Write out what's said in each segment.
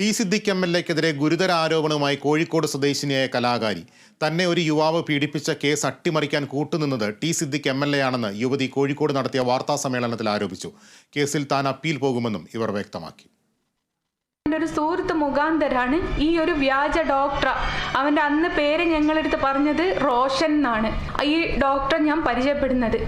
T Siddique M L എക്കെതിരെ ഗുരുതര ആരോപണവുമായി കോഴിക്കോട് സ്വദേശിനിയായ കലാകാരി. തന്നെ ഒരു യുവാവ് പീഡിപ്പിച്ച കേസ് അട്ടിമറിക്കാൻ കൂട്ടുനിന്നത് T Siddique M L A ആണെന്ന് യുവതി കോഴിക്കോട് നടത്തിയ വാർത്താ സമ്മേളനത്തിൽ ആരോപിച്ചു. കേസിൽ താൻ അപ്പീൽ പോകുമെന്നും ഇവർ വ്യക്തമാക്കി. എന്റെ ഒരു സുഹൃത്ത് മുഖാന്തരാണ്. ഈ ഒരു വ്യാജ ഡോക്ടർ അവന്റെ അന്ന് പേര് ഞങ്ങളെടുത്ത് പറഞ്ഞത് റോഷൻ എന്നാണ്. ഈ ഡോക്ടറെ ഞാൻ പരിചയപ്പെടുന്നത്.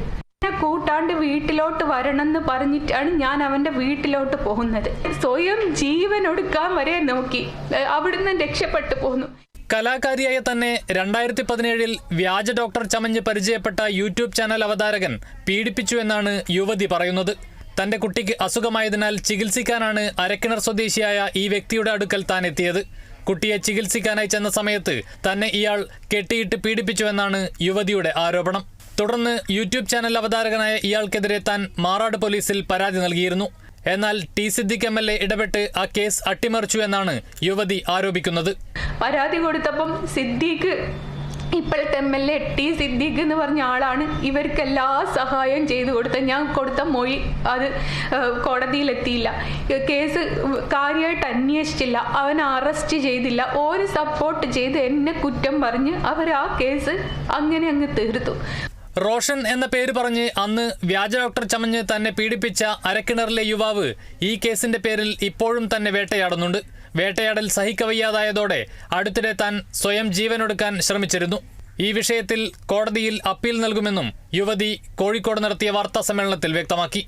എന്നെ കൂട്ടാണ്ട് വീട്ടിലോട്ട് വരണം എന്ന് പറഞ്ഞിട്ടാണ് ഞാൻ അവന്റെ വീട്ടിലോട്ട് പോകുന്നത്. സ്വയം ജീവൻ ഒടുക്കാൻ വരെ നോക്കി. അവിടുന്ന് രക്ഷപ്പെട്ടു പോന്നു. കലാകാരിയായ തന്നെ രണ്ടായിരത്തി പതിനേഴിൽ വ്യാജ ഡോക്ടർ ചമഞ്ഞ് പരിചയപ്പെട്ട യൂട്യൂബ് ചാനൽ അവതാരകൻ പീഡിപ്പിച്ചു എന്നാണ് യുവതി പറയുന്നത്. തന്റെ കുട്ടിക്ക് അസുഖമായതിനാൽ ചികിത്സിക്കാനാണ് അരക്കിണർ സ്വദേശിയായ ഈ വ്യക്തിയുടെ അടുക്കൽ താൻ എത്തിയത്. കുട്ടിയെ ചികിത്സിക്കാനായി ചെന്ന സമയത്ത് തന്നെ ഇയാൾ കെട്ടിയിട്ട് പീഡിപ്പിച്ചുവെന്നാണ് യുവതിയുടെ ആരോപണം. തുടർന്ന് യൂട്യൂബ് ചാനൽ അവതാരകനായ ഇയാൾക്കെതിരെ താൻ മാറാട് പോലീസിൽ പരാതി നൽകിയിരുന്നു. എന്നാൽ T Siddique M L A ഇടപെട്ട് ആ കേസ് അട്ടിമറിച്ചു എന്നാണ് യുവതി ആരോപിക്കുന്നത്. പരാതി കൊടുത്തപ്പം സിദ്ദീഖ് ഇപ്പോഴത്തെ M L A T Siddique എന്ന് പറഞ്ഞ ആളാണ്. ഇവർക്ക് എല്ലാ സഹായവും ചെയ്തു കൊടുത്ത ഞാൻ കൊടുത്ത മൊഴി അത് കോടതിയിലെത്തിയില്ല. കേസ് കാര്യമായിട്ട് അന്വേഷിച്ചില്ല. അവൻ അറസ്റ്റ് ചെയ്തില്ല. ഒരു സപ്പോർട്ട് ചെയ്ത് എന്നെ കുറ്റം പറഞ്ഞ് അവർ ആ കേസ് അങ്ങനെ അങ്ങ് തീർത്തു. റോഷൻ എന്ന പേര് പറഞ്ഞ് അന്ന് വ്യാജ ഡോക്ടർ ചമഞ്ഞ് തന്നെ പീഡിപ്പിച്ച അരക്കിണറിലെ യുവാവ് ഈ കേസിന്റെ പേരിൽ ഇപ്പോഴും തന്നെ വേട്ടയാടുന്നുണ്ട്. വേട്ടയാടൽ സഹിക്കവയ്യാതായതോടെ അടുത്തിടെ താൻ സ്വയം ജീവനൊടുക്കാൻ ശ്രമിച്ചിരുന്നു. ഈ വിഷയത്തിൽ കോടതിയിൽ അപ്പീൽ നൽകുമെന്നും യുവതി കോഴിക്കോട് നടത്തിയ വാർത്താ സമ്മേളനത്തിൽ വ്യക്തമാക്കി.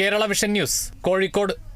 Kerala vision news Kozhikode.